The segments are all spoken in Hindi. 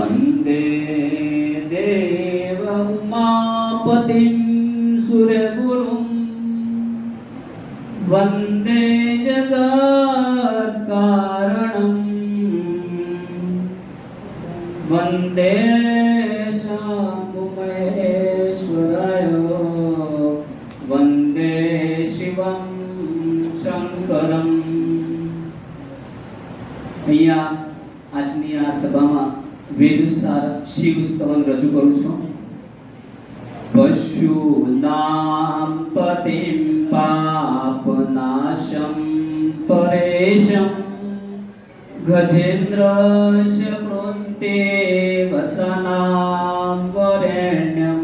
वंदे देवमापतिं सुरगुरुं। वंदे जगत्कारणम् वंदे वंदे वंदे शिवं शङ्करम्। अय्या વેદસાર શિવ સ્તવન રજૂ કરું છું પશુનામ પતિમ પાપનાશમ પરેશમ ગજેન્દ્રસ્ય કૃંતે વસનામ વરેણ્યમ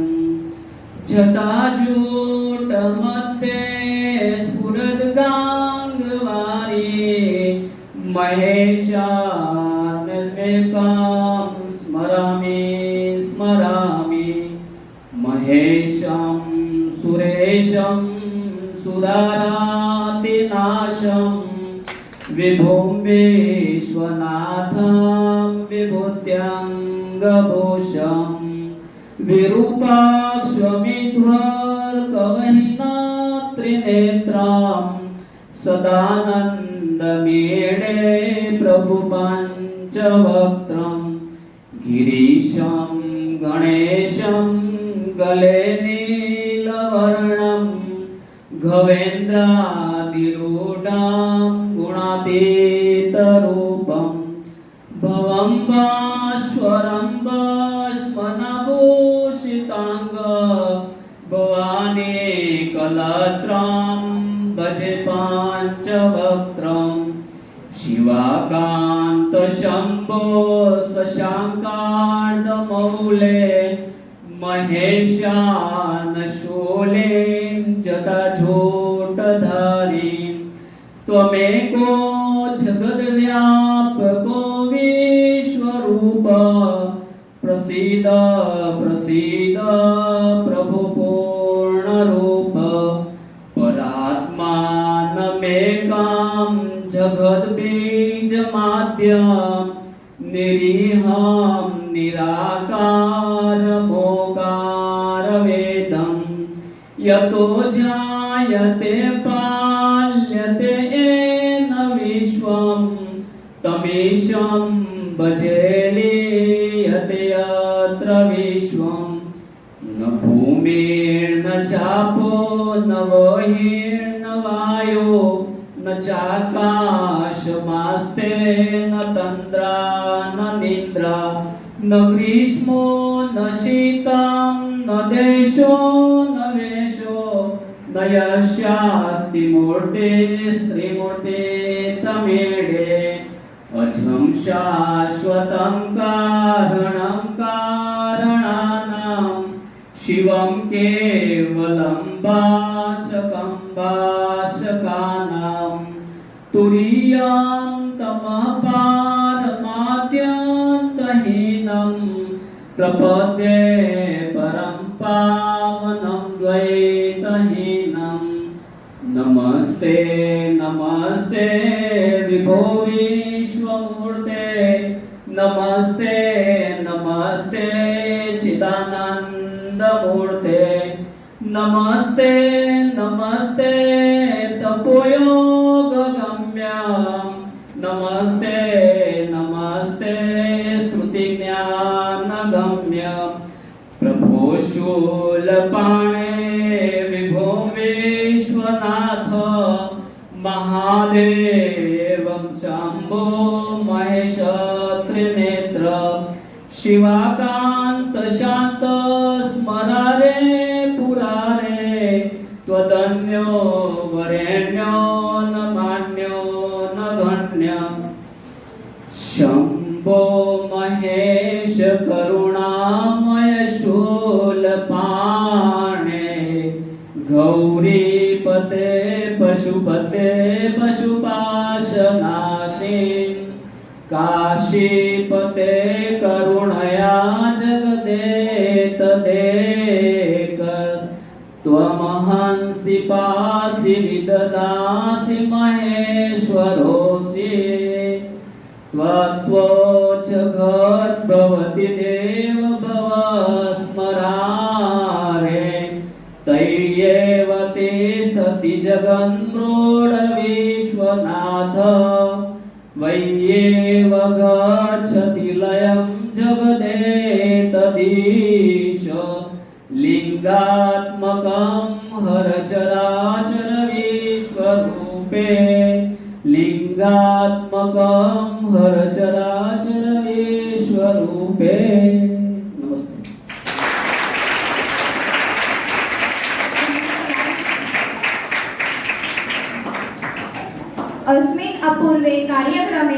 જટાજૂટ મધ્યે સ્ફુરદગાંગવારી મહેશાન नमामि महेशं सुरेशं सुरारातिनाशं विभुं विश्वनाथं विभूत्यङ्गभूषं विरूपाश्वमिध्वर्कमहिनात्रिनेत्रां गणेशं गले नीलवर्णं घवेन्द्रादिरूढां गुणातीतरूपं भवं वाश्वरं वश्मनभूषिताङ्ग भवानी कलत्रां शिवाकान्तशम्भो शशाङ्कार्धमौले महेशानशूलीं जटाझोटधारीं त्वमेको जगद्व्यापको विश्वरूप प्रसीद प्रसीद। जगद्बीजमाद्यं निरीहं निराकारमोकारवेदं यतो जायते पाल्यते येन विश्वं तमीशं भजेलीयते अत्र विश्वं। न भूमिर्न चापो, न वहिर्न वायो। न चाकाशमास्ते न तन्द्रा न निद्रा न ग्रीष्मो न शीतं न देशो न वेशो न यस्यास्ति मूर्तिस्त्रिमूर्ते तमेडे अजं शाश्वतं कारणं कारणानां शिवं केवलं भासकं भासकानां तुरीयां तमः पारमाद्यन्तहीनं प्रपद्ये परं पावनं द्वैतहीनं। नमस्ते नमस्ते विभो विश्वमूर्ते। नमस्ते नमस्ते चिदानन्दमूर्ते। નમસ્તે નમસ્તે તપોયોગ ગમ્યામ નમસ્તે નમસ્તે શ્રુતિ જ્ઞાન ગમ્યમ પ્રભો શૂલ પાણે વિભો વિશ્વનાથ મહાદેવમ શંભો મહેશ ત્રિનેત્ર શિવાકાંત શાંત સ્મરારે पुरारे त्वदन्यो वरेण्यो न मान्यो न धन्य। शम्भो महेश करुणामय शूलपाणे गौरीपते पशुपते पशुपाशनाशे। काशीपते करुणया जगदेतदेकस् त्वमहंसि पासि विददासि महेश्वरोऽसि। त्वत्वोच भवति देव भव स्मरारे तय्येव तिष्ठति जगन्मृड विश्वनाथ वय्येव गच्छति लयं जगदेतदीश लिङ्गात्मकं हरचराचर विश्वरूपे लिङ्गात्मकं हरचराचर विश्वरूपे अस्मिन् अपूर्वे कार्यक्रमे